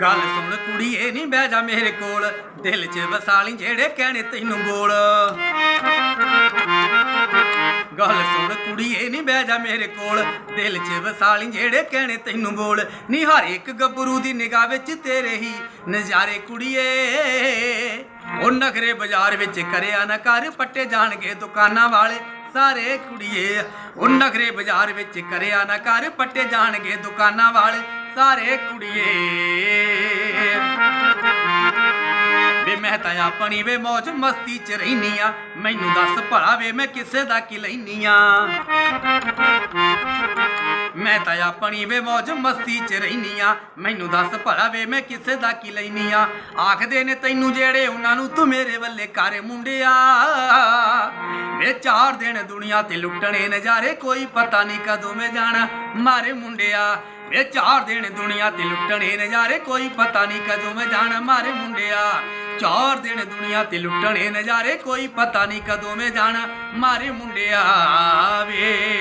ਗੱਲ ਸੁਣ ਕੁੜੀਏ ਨਹੀਂ ਬਹਿ ਜਾ ਮੇਰੇ ਕੋਲ। ਦਿਲ 'ਚ ਵਸਾਲੀ ਜਿਹੜੇ ਕਹਿਣੇ ਤੈਨੂੰ ਬੋਲ ਗੱਲ ਸੁਣ ਕੁੜੀਏ ਨਹੀਂ ਬਹਿ ਜਾ ਮੇਰੇ ਕੋਲ। ਦਿਲ 'ਚ ਵਸਾਲੀ ਜਿਹੜੇ ਕਹਿਣੇ ਤੈਨੂੰ ਬੋਲ ਨੀ ਹਰ ਇੱਕ ਗੱਭਰੂ ਦੀ ਨਿਗਾਹ ਵਿੱਚ ਤੇਰੇ ਹੀ ਨਜ਼ਾਰੇ ਕੁੜੀਏ। ਉਹ ਨਗਰੇ ਬਾਜ਼ਾਰ ਵਿੱਚ ਕਰਿਆ ਨਾ ਕਰ, ਪੱਟੇ ਜਾਣਗੇ ਦੁਕਾਨਾਂ ਵਾਲੇ ਸਾਰੇ ਕੁੜੀਏ। ਉਹ ਨਗਰੇ ਬਾਜ਼ਾਰ ਵਿੱਚ ਕਰਿਆ ਨਾ ਕਰ, ਪੱਟੇ ਜਾਣਗੇ ਦੁਕਾਨਾਂ ਵਾਲੇ ਸਾਰੇ ਕੁੜੀਏ। ਤਾਂ ਆਪਣੀ ਵੇ ਮੌਜ ਮਸਤੀ ਚ ਰਹਿਨੀ ਆ। ਮੈਨੂੰ ਦੱਸ ਭਲਾ ਵੇ ਮੈਂ ਕਿਸੇ ਦਾ ਕੀ ਲੈਨੀ ਆ। ਮੈਂ ਤਾਂ ਆਪਣੀ ਵੇ ਮौज ਮਸਤੀ ਚ ਰਹਿਨੀ ਆ। ਮੈਨੂੰ ਦੱਸ ਭਲਾ ਵੇ ਮੈਂ ਕਿਸੇ ਦਾ ਕੀ ਲੈਨੀ ਆ। ਆਖਦੇ ਨੇ ਤੈਨੂੰ ਜਿਹੜੇ ਉਹਨਾਂ ਨੂੰ ਤੂੰ ਮੇਰੇ ਵੱਲੇ ਕਰ ਮੁੰਡਿਆ। ਵੇ ਚਾਰ ਦਿਨ ਦੁਨੀਆ ਤੇ ਲੁੱਟਣੇ ਨਜ਼ਾਰੇ ਕੋਈ ਪਤਾ ਨਹੀਂ ਕਦੋਂ ਮੈਂ ਜਾਣਾ ਮਾਰੇ ਮੁੰਡਿਆ। ਵੇ ਚਾਰ ਦਿਨ ਦੁਨੀਆ ਤੇ ਲੁੱਟਣੇ ਨਜ਼ਾਰੇ ਕੋਈ ਪਤਾ ਨਹੀਂ ਕਦੋਂ ਮੈਂ ਜਾਣਾ ਮਾਰੇ ਮੁੰਡਿਆ। ਚਾਰ ਦਿਨ ਦੁਨੀਆ ਤੇ ਲੁੱਟਣੇ ਨਜ਼ਾਰੇ, ਕੋਈ ਪਤਾ ਨਹੀਂ ਕਦੋਂ ਮੈਂ ਜਾਣਾ। ਮਾਰੇ ਮੁੰਡਿਆ ਵੇ